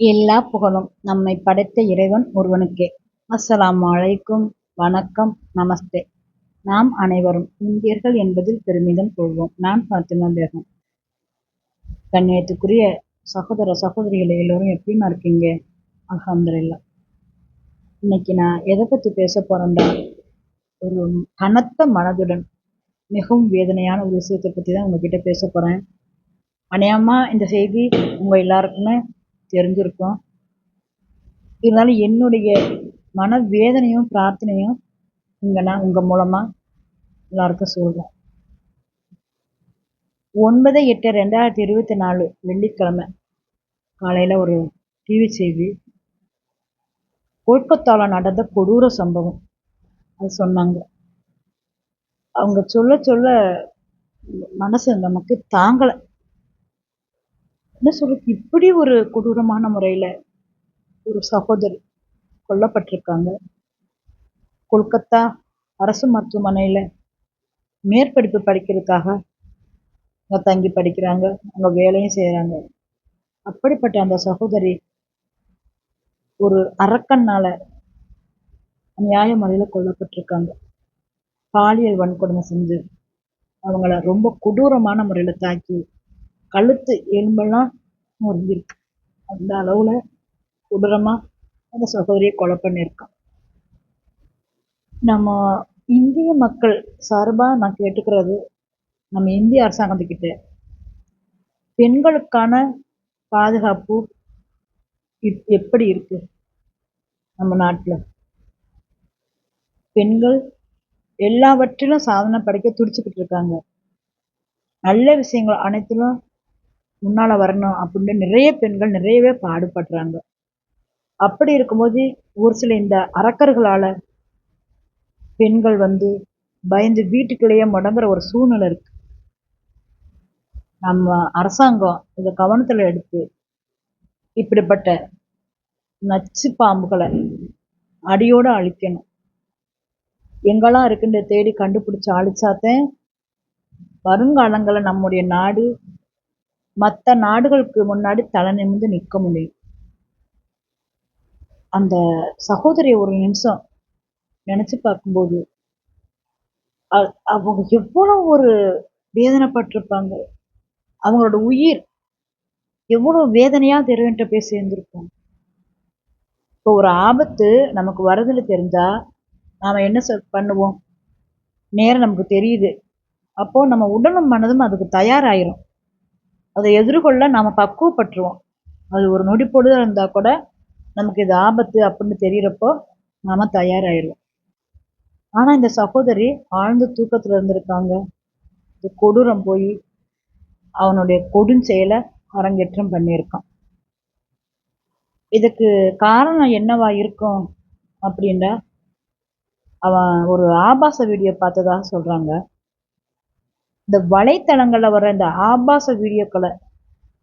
எல்லா புகழும் நம்மை படைத்த இறைவன் ஒருவனுக்கே. அஸ்ஸலாம் அழைக்கும் வணக்கம் நமஸ்தே. நாம் அனைவரும் இந்தியர்கள் என்பதில் பெருமிதம் கொள்வோம். நான் பாத்திமா பேகம். கண்ணியத்துக்குரிய சகோதர சகோதரிகளை எல்லோரும் எப்படிம்மா இருக்கீங்க? அல்ஹம்துலில்லாஹ். இன்னைக்கு நான் எதை பற்றி பேசப் போறேன்டா ஒரு கனத்த மனதுடன் மிகவும் வேதனையான ஒரு விஷயத்தை பற்றி தான் உங்ககிட்ட பேச போகிறேன் அநேகமா இந்த செய்தி உங்கள் எல்லாருக்குமே தெரிஞ்சிருக்கும். இருந்தாலும் என்னுடைய மனவேதனையும் பிரார்த்தனையும் இங்க நான் உங்க மூலமா எல்லாருக்கும் சொல்கிறேன் ஒன்பது எட்டு ரெண்டாயிரத்தி இருபத்தி நாலு வெள்ளிக்கிழமை காலையில ஒரு டிவி செய்தி கொல்கத்தாவில் நடந்த கொடூர சம்பவம் அது சொன்னாங்க. அவங்க சொல்ல சொல்ல மனசு நமக்கு தாங்கலை என்ன சொல்றது இப்படி ஒரு கொடூரமான முறையில ஒரு சகோதரி கொல்லப்பட்டிருக்காங்க. கொல்கத்தா அரசு மருத்துவமனையில மேற்படிப்பு படிக்கிறதுக்காக அங்க தங்கி படிக்கிறாங்க. அங்க வேலையும் செய்கிறாங்க அப்படிப்பட்ட அந்த சகோதரி ஒரு அரக்கனால நியாய முறையில கொல்லப்பட்டிருக்காங்க. பாலியல் வன்கொடுமை செஞ்சு அவங்கள ரொம்ப கொடூரமான முறையில தாக்கி கழுத்து எலும்பெல்லாம் முறிஞ்சிருக்கு. அந்த அளவுல கொடூரமா அந்த சகோதரியை கொலை பண்ணியிருக்கான். நம்ம இந்திய மக்கள் சார்பா நான் கேட்டுக்கிறது நம்ம இந்திய அரசாங்கத்துக்கிட்ட பெண்களுக்கான பாதுகாப்பு எப்படி இருக்கு நம்ம நாட்டில் பெண்கள் எல்லாவற்றிலும் சாதனை படைக்க துடிச்சுக்கிட்டு இருக்காங்க. நல்ல விஷயங்கள் அனைத்திலும் முன்னால வரணும் அப்படின்னு நிறைய பெண்கள் நிறையவே பாடுபடுறாங்க. அப்படி இருக்கும்போது ஒரு சில இந்த அரக்கர்களால பெண்கள் வந்து பயந்து வீட்டுக்குள்ளேயே முடங்குற ஒரு சூழ்நிலை இருக்கு. நம்ம அரசாங்கம் இதை கவனத்துல எடுத்து இப்படிப்பட்ட நச்சு பாம்புகளை அடியோட அழிக்கணும். எங்கெல்லாம் இருக்குன்ற தேடி கண்டுபிடிச்சு அழிச்சாதான் வருங்காலங்களில் நம்முடைய நாடு மற்ற நாடுகளுக்கு முன்னாடி தலை நிமிர்ந்து நிற்க முடியும். அந்த சகோதரி ஒரு நிமிஷம் நினைச்சு பார்க்கும்போது அ அவங்க எவ்வளவு ஒரு வேதனைப்பட்டிருப்பாங்க. அவங்களோட உயிர் எவ்வளவு வேதனையா இறைவன்ட்ட போய் சேர்ந்திருக்கும். இப்போ ஒரு ஆபத்து நமக்கு வரதுன்னு தெரிஞ்சா நாம என்ன சொ பண்ணுவோம்? நேரம் நமக்கு தெரியுது. அப்போ நம்ம உடலும் மனதும் அதுக்கு தயாராயிரும். அதை எதிர்கொள்ள நாம் பக்குவப்பட்டுருவோம். அது ஒரு நொடி பொழுதா இருந்தால் கூட நமக்கு இது ஆபத்து அப்படின்னு தெரிகிறப்போ நாம் தயாராகிடுவோம் ஆனால் இந்த சகோதரி ஆழ்ந்த தூக்கத்தில் இருந்திருக்காங்க. இந்த கொடூரம் போய் அவனுடைய கொடுஞ்செயலை அரங்கேற்றம் பண்ணியிருக்கான். இதுக்கு காரணம் என்னவா இருக்கும் அப்படின்னா அவன் ஒரு ஆபாச வீடியோ பார்த்ததாக சொல்கிறாங்க இந்த வலைத்தளங்களில் வர இந்த ஆபாச வீடியோக்களை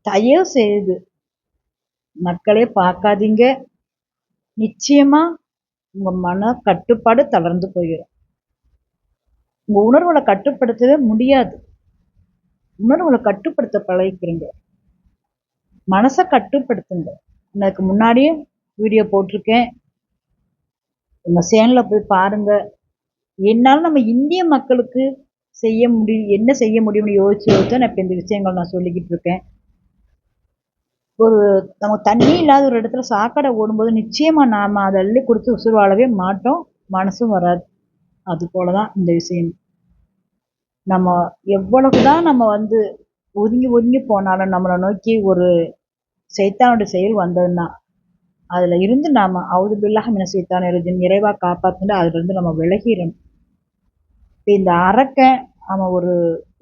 தயவு செய்து மக்களே பார்க்காதீங்க. நிச்சயமா உங்க மன கட்டுப்பாடு தளர்ந்து போயிடும் உங்க உணர்வுகளை கட்டுப்படுத்தவே முடியாது. உணர்வுகளை கட்டுப்படுத்த பழகிக்கிறீங்க மனசை கட்டுப்படுத்துங்க. எனக்கு முன்னாடியே வீடியோ போட்டிருக்கேன். எங்க சேனலில் போய் பாருங்க. என்னால் நம்ம இந்திய மக்களுக்கு செய்ய முடியும் என்ன செய்ய முடியும்னு யோசிச்சு யோசிச்சு நான் இப்ப இந்த விஷயங்கள் நான் சொல்லிக்கிட்டு இருக்கேன். ஒரு நமக்கு தண்ணி இல்லாத ஒரு இடத்துல சாக்கடை ஓடும்போது நிச்சயமா நாம அதை அள்ளி கொடுத்து உசுர் வாழவே மாட்டோம். மனசும் வராது. அது போல தான் இந்த விஷயம். நம்ம எவ்வளவுதான் நம்ம வந்து ஒதுங்கி ஒதுங்கி போனாலும் நம்மளை நோக்கி ஒரு சைத்தானுடைய செயல் வந்ததுன்னா அதுல இருந்து நாம அவது பில்லாக மின ஷைத்தானிர் இறைவா காப்பாத்துன்னு அதுல இருந்து நம்ம விலகிடணும் இப்போ இந்த அரக்கன் அவன் ஒரு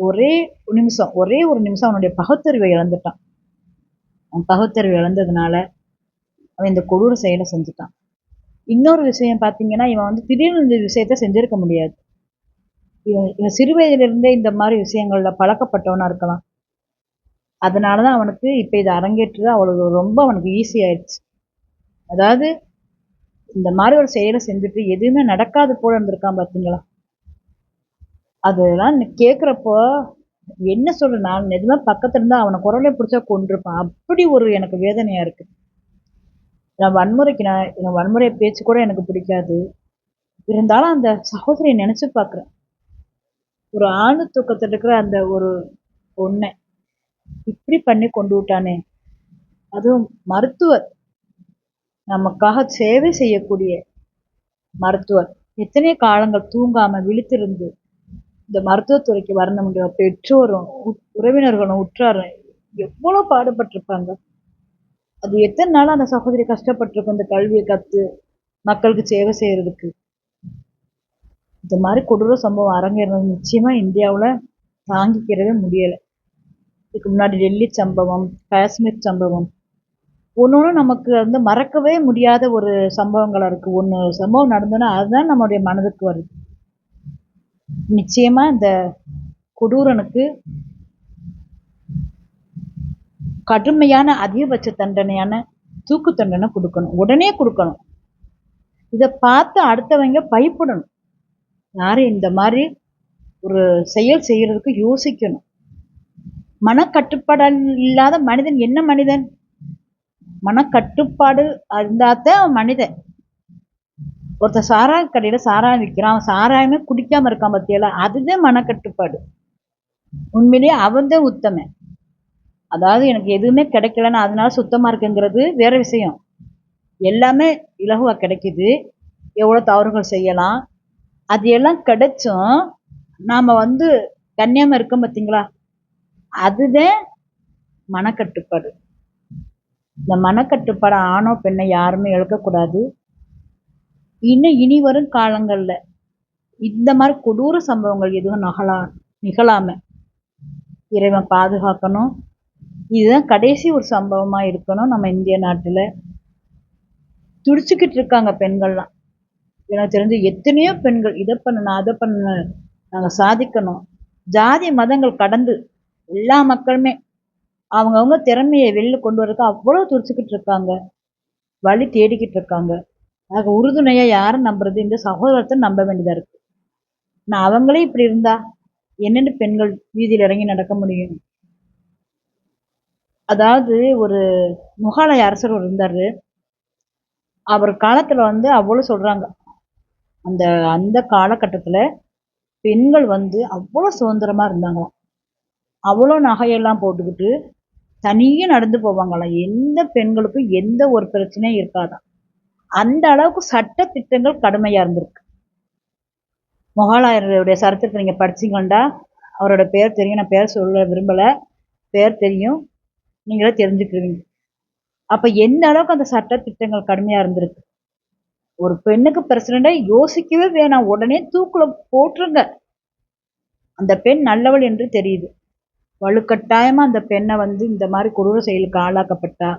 ஒரே நிமிஷம் ஒரே ஒரு நிமிஷம் அவனுடைய பகுத்தறிவை இழந்துட்டான். அவன் பகுத்தறிவு இழந்ததுனால அவன் இந்த கொடூர செயலை செஞ்சுட்டான். இன்னொரு விஷயம் பார்த்தீங்கன்னா இவன் வந்து திடீர்னு இந்த விஷயத்த செஞ்சிருக்க முடியாது. இவன் இவன் சிறு வயதிலிருந்தே இந்த மாதிரி விஷயங்களில் பழக்கப்பட்டவனாக இருக்கலாம். அதனால தான் அவனுக்கு இப்போ இதை அரங்கேற்றது அவ்வளோ ரொம்ப அவனுக்கு ஈஸி ஆயிடுச்சு. அதாவது இந்த மாதிரி ஒரு செயலை செஞ்சுட்டு எதுவுமே நடக்காது போல இருந்திருக்கான் பார்த்தீங்களா? அதெல்லாம் கேட்குறப்போ என்ன சொல்கிறது நான் நிஜமா பக்கத்துல இருந்தா அவனை குரலே பிடிச்சா கொண்டிருப்பான் அப்படி ஒரு எனக்கு வேதனையா இருக்கு. நான் வன்முறைக்கு நான் எனக்கு வன்முறை பேச்சு கூட எனக்கு பிடிக்காது. இருந்தாலும் அந்த சகோதரியை நினச்சி பார்க்குறேன் ஒரு ஆணு தூக்கத்தில் இருக்கிற அந்த ஒரு பொண்ணை இப்படி பண்ணி கொண்டு விட்டானே. அதுவும் மருத்துவர். நமக்காக சேவை செய்யக்கூடிய மருத்துவர். எத்தனை காலங்கள் தூங்காம விழித்திருந்து இந்த மருத்துவத்துறைக்கு வர முடியும் பெற்றோரும் உ- உறவினர்களும் உற்றாரும் எவ்வளவு பாடுபட்டிருப்பாங்க. அது எத்தனை நாள் அந்த சகோதரி கஷ்டப்பட்டிருக்கும் இந்த கல்வியை கத்து மக்களுக்கு சேவை செய்யறதுக்கு. இந்த மாதிரி கொடூர சம்பவம் அரங்கேறது நிச்சயமா இந்தியாவுல தாங்கிக்கிறவே முடியல. இதுக்கு முன்னாடி டெல்லி சம்பவம் காஷ்மீர் சம்பவம். ஒன்று நமக்கு வந்து மறக்கவே முடியாத ஒரு சம்பவங்களா இருக்கு. ஒன்று சம்பவம் நடந்தோன்னா அதுதான் நம்மளுடைய மனதுக்கு வருது. நிச்சயமா இந்த கொடூரனுக்கு கடுமையான அதிகபட்ச தண்டனையான தூக்கு தண்டனை கொடுக்கணும். உடனே கொடுக்கணும். இதை பார்த்து அடுத்தவங்க பயப்படணும். யாரும் இந்த மாதிரி ஒரு செயல் செய்யறதுக்கு யோசிக்கணும். மனக்கட்டுப்பாடு இல்லாத மனிதன் என்ன மனிதன்? மனக்கட்டுப்பாடு இருந்தாதான் மனிதன். ஒருத்தன் சாராய கடையில் சாராயம் விற்கிறான். அவன் சாராயமே குடிக்காமல் இருக்கான் பத்தியெல்லாம் அதுதான் மனக்கட்டுப்பாடு. உண்மையிலேயே அவன்தான் உத்தமன். அதாவது எனக்கு எதுவுமே கிடைக்கலன்னு அதனால சுத்தமாக இருக்குங்கிறது வேற விஷயம். எல்லாமே இலகுவாக கிடைக்குது. எவ்வளோ தவறுகள் செய்யலாம். அது எல்லாம் கிடைச்சும் நாம் வந்து கன்னியாமல் இருக்கோம் பார்த்தீங்களா அதுதான் மனக்கட்டுப்பாடு. இந்த மனக்கட்டுப்பாடு ஆணோ பெண்ணை யாருமே இழக்கக்கூடாது. இன்னும் இனி வரும் காலங்களில் இந்த மாதிரி கொடூர சம்பவங்கள் எதுவும் நகலா நிகழாம இறைவன் பாதுகாக்கணும். இதுதான் கடைசி ஒரு சம்பவமாக இருக்கணும் நம்ம இந்திய நாட்டில். துடிச்சுக்கிட்டு இருக்காங்க பெண்கள்லாம். எனக்கு தெரிஞ்சு எத்தனையோ பெண்கள் இதை பண்ணணும் அதை பண்ணணும் நாங்கள் சாதிக்கணும். ஜாதி மதங்கள் கடந்து எல்லா மக்களுமே அவங்கவுங்க திறமையை வெளில கொண்டு வரதுக்கு அவ்வளோ துடிச்சுக்கிட்டு இருக்காங்க. வழி தேடிக்கிட்டு இருக்காங்க. ஆக உறுதுணையாக யாரை நம்புறது? இந்த சகோதரத்தை நம்ப வேண்டியதா இருக்கு. நான் அவங்களே இப்படி இருந்தா என்னென்ன பெண்கள் வீதியில் இறங்கி நடக்க முடியும்? அதாவது ஒரு முகாலய அரசர் ஒரு இருந்தாரு. அவர் காலத்துல வந்து அவ்வளவு சொல்றாங்க. அந்த அந்த காலகட்டத்துல பெண்கள் வந்து அவ்வளவு சுதந்திரமா இருந்தாங்களாம். அவ்வளோ நகையெல்லாம் போட்டுக்கிட்டு தனியே நடந்து போவாங்களாம். எந்த பெண்களுக்கும் எந்த ஒரு பிரச்சனையும் இருக்காதான் அந்த அளவுக்கு சட்ட திட்டங்கள் கடுமையா இருந்திருக்கு. முகலாயருடைய சரித்திரத்தை நீங்க படிச்சீங்கன்னா அவரோட பேர் தெரியும். நான் பேர் சொல்ல விரும்பல. பேர் தெரியும். நீங்களே தெரிஞ்சுக்குவீங்க அப்ப எந்த அளவுக்கு அந்த சட்ட திட்டங்கள் கடுமையா இருந்திருக்கு? ஒரு பெண்ணுக்கு பிரசிடண்டா யோசிக்கவே வேணாம். உடனே தூக்குல போட்டுருங்க. அந்த பெண் நல்லவள் என்று தெரியுது. வலுக்கட்டாயமா அந்த பெண்ணை வந்து இந்த மாதிரி கொடூர செயலுக்கு ஆளாக்கப்பட்டா?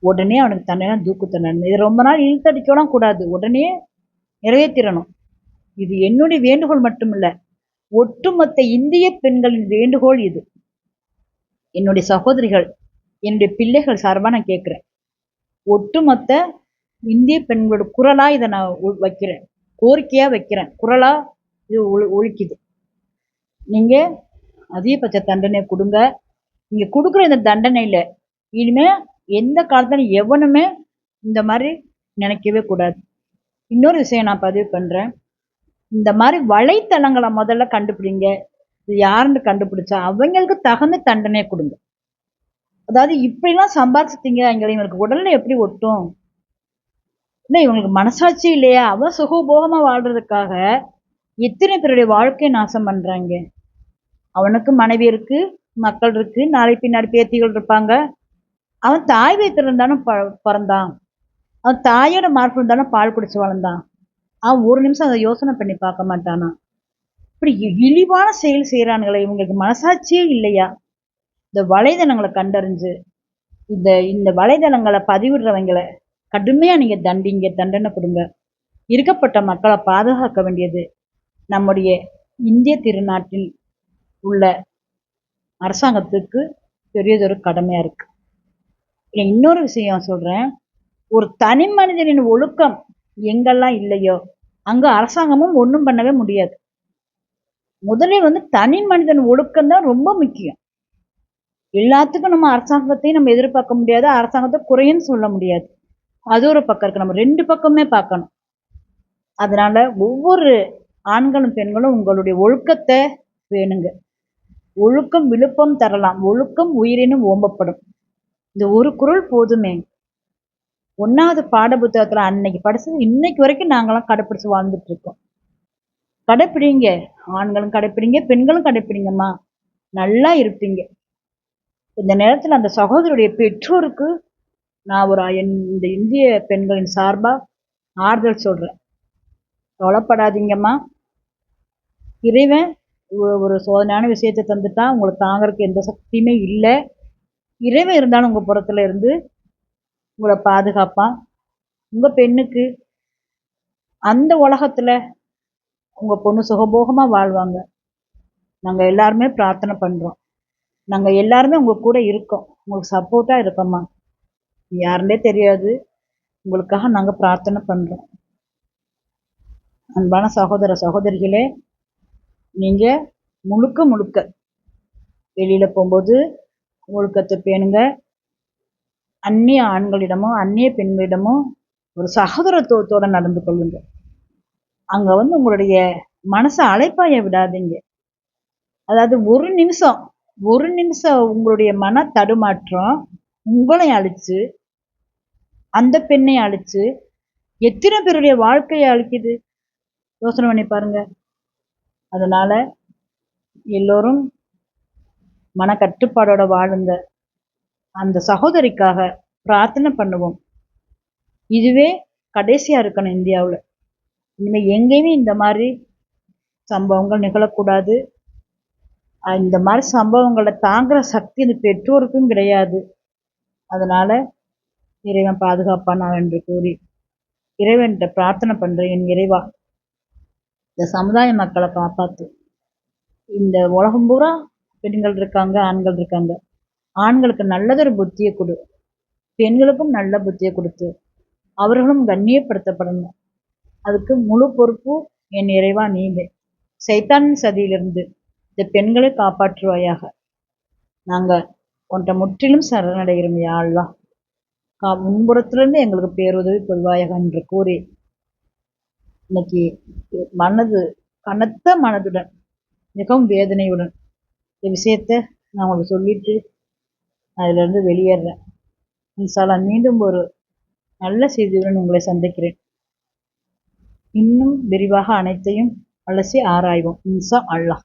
உடனே அவனுக்கு தண்டனை தூக்கு தண்டனை. இது ரொம்ப நாள் இழுத்தடிக்கலாம் கூடாது. உடனே நிறைவேற்றிடணும். இது என்னுடைய வேண்டுகோள் மட்டுமில்ல. ஒட்டுமொத்த இந்திய பெண்களின் வேண்டுகோள் இது. என்னுடைய சகோதரிகள் என்னுடைய பிள்ளைகள் சார்பாக நான் கேட்குறேன். ஒட்டுமொத்த இந்திய பெண்களோட குரலாக இதை நான் உ- வைக்கிறேன். கோரிக்கையாக வைக்கிறேன். குரலாக இது ஒழி- ஒழிக்குது. நீங்கள் அதிகபட்ச தண்டனை கொடுங்க. நீங்கள் கொடுக்குற இந்த தண்டனையில் இனிமேல் எந்த காலத்துல எவனுமே இந்த மாதிரி நினைக்கவே கூடாது. இன்னொரு விஷயம் நான் பதிவு பண்றேன். இந்த மாதிரி வலைத்தளங்களை முதல்ல கண்டுபிடிங்க. இது யாருன்னு கண்டுபிடிச்சா அவங்களுக்கு தகுந்த தண்டனை கொடுங்க. அதாவது இப்படிலாம் சம்பாதிச்சிட்டீங்க எங்களை இவங்களுக்கு உடல்ல எப்படி ஒட்டும்? இல்லை இவங்களுக்கு மனசாட்சி இல்லையா? அவன் சுகபோகமாக வாழ்றதுக்காக எத்தனை பேருடைய வாழ்க்கையை நாசம் பண்ணுறாங்க அவனுக்கு மனைவி இருக்குது மக்கள் இருக்குது நாளை பின்னாடி பேத்திகள் இருப்பாங்க. அவன் தாய் வயித்துல தானே ப- பிறந்தான். அவன் தாயோட மார்பில் தானே பால் குடிச்சு வளர்ந்தான். அவன் ஒரு நிமிஷம் அதை யோசனை பண்ணி பார்க்க மாட்டானா? இப்படி இழிவான செயல் செய்கிறானுங்களே இவங்களுக்கு மனசாட்சியே இல்லையா? இந்த வலைதளங்களை கண்டறிஞ்சு இந்த இந்த வலைதளங்களை பதிவிடுறவங்களை கடுமையாக நீங்கள் தண்டிங்க தண்டனை கொடுங்க. இருக்கப்பட்ட மக்களை பாதுகாக்க வேண்டியது நம்முடைய இந்திய திருநாட்டில் உள்ள அரசாங்கத்துக்கு பெரியதொரு கடமையாக இருக்குது இன்னொரு விஷயம் சொல்றேன். ஒரு தனி மனிதனின் ஒழுக்கம் எங்கெல்லாம் இல்லையோ அங்க அரசாங்கமும் ஒன்றும் பண்ணவே முடியாது. முதலில் வந்து தனி மனிதன் ஒழுக்கம் தான் ரொம்ப முக்கியம். எல்லாத்துக்கும் நம்ம அரசாங்கத்தையும் நம்ம எதிர்பார்க்க முடியாது. அரசாங்கத்தை குறையும் சொல்ல முடியாது. அது ஒரு பக்கம் இருக்கு. நம்ம ரெண்டு பக்கமே பார்க்கணும். அதனால ஒவ்வொரு ஆண்களும் பெண்களும் உங்களுடைய ஒழுக்கத்தை வேணுங்க. ஒழுக்கம் விழுப்பம் தரலாம். ஒழுக்கம் உயிரினும் ஓம்பப்படும். இந்த ஒரு குரல் போதுமே. ஒன்றாவது பாட புத்தகத்தில் அன்னைக்கு படிச்சது இன்னைக்கு வரைக்கும் நாங்களாம் கடைப்பிடிச்சு வாழ்ந்துட்டு இருக்கோம். கடைப்பிடிங்க. ஆண்களும் கடைப்பிடிங்க பெண்களும் கடைப்பிடிங்கம்மா. நல்லா இருப்பீங்க. இந்த நேரத்தில் அந்த சகோதரருடைய பெற்றோருக்கு நான் ஒரு இந்த இந்திய பெண்களின் சார்பாக ஆறுதல் சொல்கிறேன் கவலைப்படாதீங்கம்மா. இறைவன் ஒரு சோதனையான விஷயத்தை தந்துட்டான். உங்களுக்கு தாங்கிறதுக்கு எந்த சக்தியுமே இல்லை. இறைவன் இருந்தாலும் உங்கள் புறத்தில் இருந்து உங்களை பாதுகாப்பான் உங்கள் பெண்ணுக்கு அந்த உலகத்தில் உங்கள் பொண்ணு சுகபோகமாக வாழ்வாங்க. நாங்கள் எல்லாருமே பிரார்த்தனை பண்ணுறோம் நாங்கள் எல்லாருமே உங்கள் கூட இருக்கோம். உங்களுக்கு சப்போர்ட்டாக இருக்கோம்மா. யாருன்னே தெரியாது. உங்களுக்காக நாங்கள் பிரார்த்தனை பண்ணுறோம் அன்பான சகோதர சகோதரிகளே நீங்கள் முழுக்க முழுக்க வெளியில் போகும்போது ஒழுக்கத்தை பேணுங்க அந்நிய ஆண்களிடமும் அந்நிய பெண்களிடமும் ஒரு சகோதரத்துவத்தோடு நடந்து கொள்ளுங்க. அங்கே வந்து உங்களுடைய மனசை அழைப்பாய விடாதீங்க. அதாவது ஒரு நிமிஷம் ஒரு நிமிஷம் உங்களுடைய மன தடுமாற்றம் உங்களை அழிச்சு அந்த பெண்ணை அழிச்சு எத்தனை பேருடைய வாழ்க்கையை அழிக்குது? யோசனை பண்ணி பாருங்க. அதனால எல்லோரும் மன கட்டுப்பாடோட வாழுங்க அந்த சகோதரிக்காக பிரார்த்தனை பண்ணுவோம். இதுவே கடைசியாக இருக்கணும் இந்தியாவில். இனிமேல் எங்கேயுமே இந்த மாதிரி சம்பவங்கள் நிகழக்கூடாது. இந்த மாதிரி சம்பவங்களை தாங்குகிற சக்தி இந்த பெற்றோருக்கும் கிடையாது. அதனால் இறைவன் பாதுகாப்பானா என்று கூறி இறைவன்கிட்ட பிரார்த்தனை பண்ணுறேன் என் இறைவா இந்த சமுதாய மக்களை காப்பாற்று இந்த உலகம் பூரா பெண்கள் இருக்காங்க ஆண்கள் இருக்காங்க. ஆண்களுக்கு நல்லதொரு புத்தியை கொடு. பெண்களுக்கும் நல்ல புத்தியை கொடுத்து அவர்களும் கண்ணியப்படுத்தப்படணும். அதுக்கு முழு பொறுப்பு என் இறைவா நீங்க. சைத்தான் சதியிலிருந்து இந்த பெண்களை காப்பாற்றுவாயாக. நாங்கள் உன்ட்ட முற்றிலும் சரணடைகிறோம் யாழ்லாம் கா முன்புறத்திலிருந்து எங்களுக்கு பேருதவி கொள்வாயாக என்று கூறி இன்னைக்கு மனது கனத்த மனதுடன் மிகவும் வேதனையுடன் இந்த விஷயத்த நான் உங்களுக்கு சொல்லிட்டு அதிலிருந்து வெளியேறேன் இன்சாலா மீண்டும் ஒரு நல்ல செய்தியுடன் உங்களை சந்திக்கிறேன். இன்னும் விரிவாக அனைத்தையும் அலசி ஆராய்வோம். இன்சா அல்லாஹ்